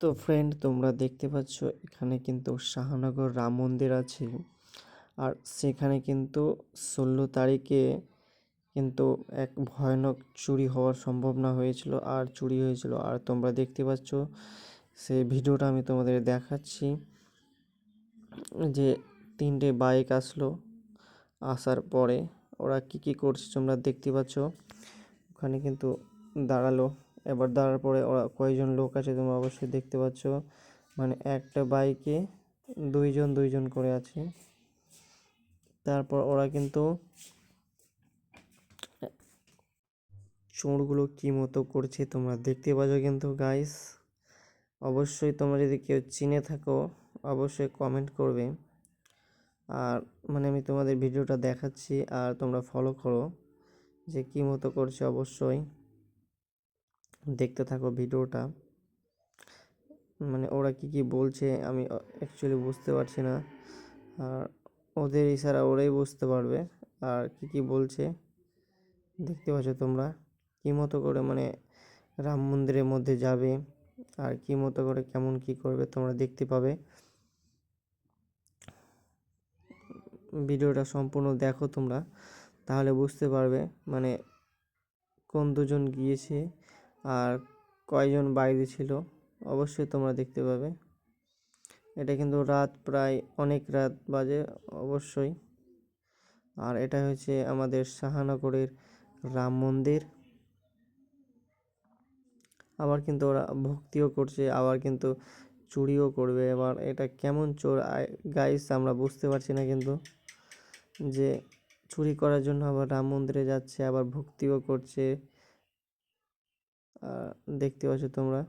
তো ফ্রেন্ড তোমরা দেখতে পাচ্ছ এখানে কিন্তু শাহনগর রাম মন্দির আছে। আর সেখানে কিন্তু ষোলো তারিখে কিন্তু এক ভয়ানক চুরি হওয়ার সম্ভাবনা হয়েছিল আর চুরি হয়েছিল। আর তোমরা দেখতে পাচ্ছ সেই ভিডিওটা আমি তোমাদের দেখাচ্ছি যে তিনটে বাইক আসলো আসার পরে ওরা কি কি করছে তোমরা দেখতে পাচ্ছ। ওখানে কিন্তু দাঁড়াল। এবার দাঁড়ার পরে ওরা কয়জন লোক আছে তোমরা অবশ্যই দেখতে পাচ্ছ। মানে একটা বাইকে দুইজন দুইজন করে আছে। তারপর ওরা কিন্তু চোরগুলো কি মতো করছে তোমরা দেখতে পাচ্ছ কিন্তু গাইস অবশ্যই তোমরা যদি কেউ চিনে থাকো, অবশ্যই কমেন্ট করবে। আর মানে আমি তোমাদের ভিডিওটা দেখাচ্ছি আর তোমরা ফলো করো যে কী মতো করছে অবশ্যই। দেখতে থাকো ভিডিওটা। মানে ওরা কি কি বলছে আমি অ্যাকচুয়ালি বুঝতে পারছি না। আর ওদের ইশারা ওরাই বুঝতে পারবে। আর কি কি বলছে দেখতে পাচ্ছ তোমরা। কী মতো করে মানে রাম মন্দিরের মধ্যে যাবে, আর কী মতো করে কেমন কি করবে তোমরা দেখতে পাবে। ভিডিওটা সম্পূর্ণ দেখো তোমরা, তাহলে বুঝতে পারবে। মানে কোন দুজন গিয়েছে আর কয়জন বাইরে ছিল, অবশ্যই তোমরা দেখতে পাবে। এটা কিন্তু রাত প্রায় অনেক রাত বাজে, অবশ্যই। আর এটা হচ্ছে আমাদের শাহানগরের রাম মন্দির। আবার কিন্তু ওরা ভক্তিও করছে, আবার কিন্তু চুরিও করবে। এবার এটা কেমন চোর? গাইস আমরা বুঝতে পারছি না কিন্তু যে চুরি করার জন্য আবার রাম মন্দিরে যাচ্ছে, আবার ভক্তিও করছে। দেখতে পাচ্ছ তোমরা।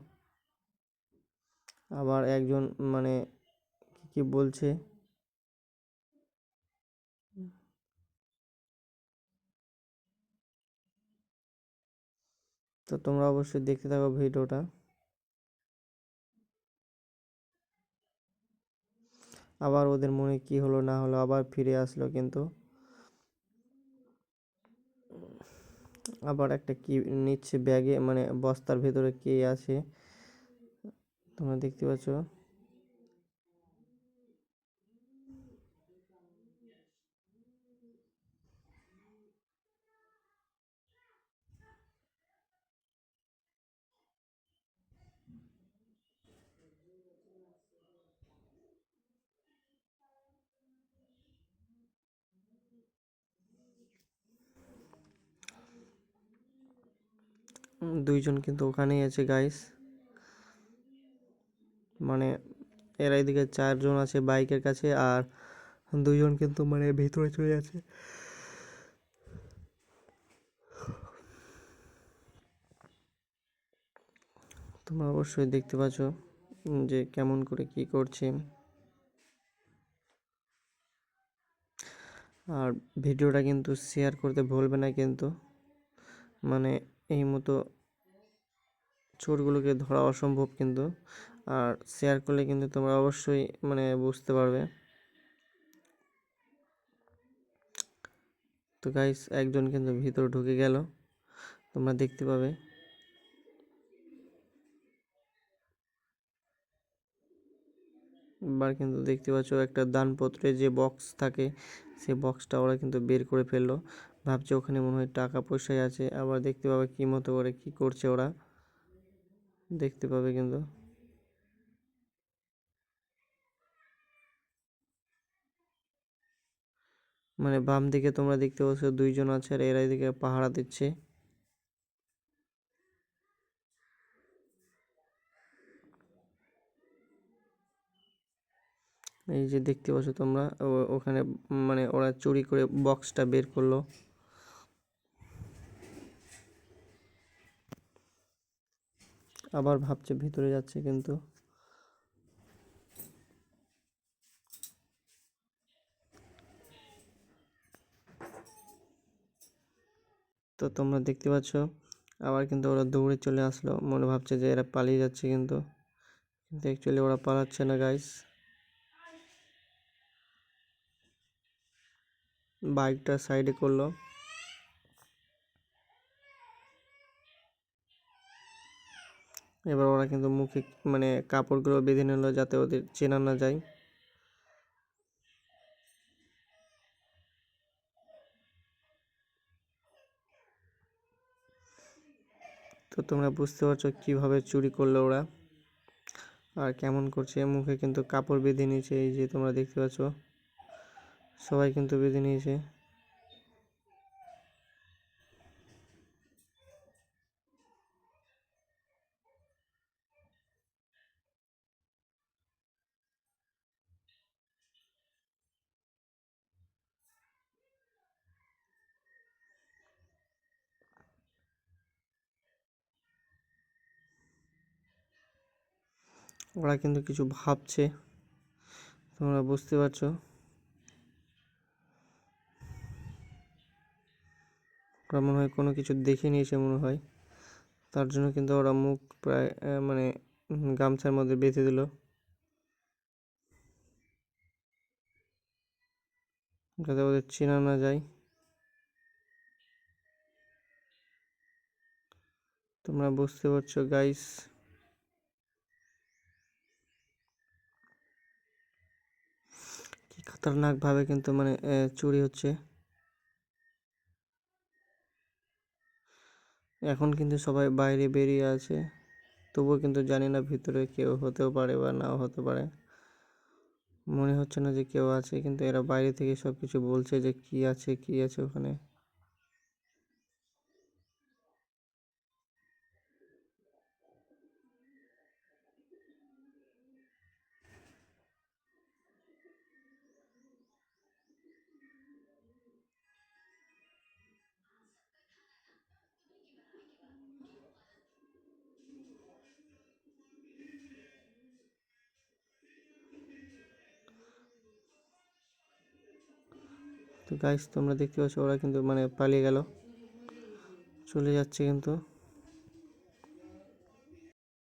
আবার একজন মানে কি বলছে? তো তোমরা অবশ্যই দেখতে থাকো ভিডিওটা। আবার ওদের মনে কি হলো না হলো আবার ফিরে আসলো কিন্তু। আবার একটা কি নিচ্ছে ব্যাগে মানে বস্তার ভেতরে কে আছে? তোমরা দেখতে পাচ্ছ? দুইজন কিন্তু ওখানেই আছে গাইস মানে এর এইদিকে চারজন আছে বাইকের কাছে আর দুইজন কিন্তু মানে ভেতরে চলে যাচ্ছে। তোমরা অবশ্যই দেখতে পাচ্ছ যে কেমন করে কি করছে। আর ভিডিওটা কিন্তু শেয়ার করতে ভুলবে না কিন্তু। মানে এই মতো চোরগুলোকে ধরা অসম্ভব কিন্তু। আর শেয়ার করলে কিন্তু তোমরা অবশ্যই মানে বুঝতে পারবে। তো গাইস একজন কিন্তু ভিতরে ঢুকে গেল। তোমরা দেখতে পাবে। এবার কিন্তু দেখতে পাচ্ছ একটা দানপত্রে যে বক্স থাকে, সেই বক্সটা ওরা কিন্তু বের করে ফেলল। ভাবছে ওখানে মনে হয় টাকা পয়সাই আছে, আবার দেখতে পাবে কী মতো করে কি করছে ওরা। দেখতে পাবে কিন্তু। মানে বাম দিকে তোমরা দেখতে পাচ্ছ দুইজন আছে আর এরা এদিকে পাহারা দিচ্ছে। এই যে দেখতে পাচ্ছ তোমরা ওখানে মানে ওরা চুরি করে বক্সটা বের করল। আবার ভাবছে ভিতরে যাচ্ছে কিন্তু। তো তোমরা দেখতে পাচ্ছ, আবার কিন্তু ওরা দৌড়ে চলে আসলো। মনে ভাবছে যে এরা পালিয়ে যাচ্ছে কিন্তু। কিন্তু অ্যাকচুয়ালি ওরা পালাচ্ছে না গাইস বাইকটা সাইডে করল। এবার ওরা কিন্তু মুখে মানে কাপড়গুলো বেঁধে নিল যাতে ওদের চেনা না যায়। তো তোমরা বুঝতে পারছ কীভাবে চুরি করল ওরা। আর কেমন করছে, মুখে কিন্তু কাপড় বেঁধে নিয়েছে, এই যে তোমরা দেখতে পাচ্ছ। সবাই কিন্তু বেঁধে নিয়েছে। ওরা কিন্তু কিছু ভাবছে। তোমরা বুঝতে পারছ? ওরা মনে হয় কোনো কিছু দেখে নিয়েছে মনে হয়। তার জন্য কিন্তু ওরা মুখ প্রায় মানে গামছার মধ্যে বেঁধে দিল। যাতে ওদের চেনা না যায়। তোমরা বুঝতে পারছ গাইস কি খতরনাক ভাবে কিন্তু মানে চুরি হচ্ছে। এখন কিন্তু সবাই বাইরে বেরিয়ে আছে। তবুও কিন্তু জানি না ভিতরে কেউ হতেও পারে বা নাও হতে পারে। মনে হচ্ছে না যে কেউ আছে, কিন্তু এরা বাইরে থেকে সব কিছু বলছে যে কি আছে কি আছে ওখানে। তো গাইস তোমরা দেখতে পাচ্ছ ওরা কিন্তু মানে পালিয়ে গেল। চলে যাচ্ছে কিন্তু।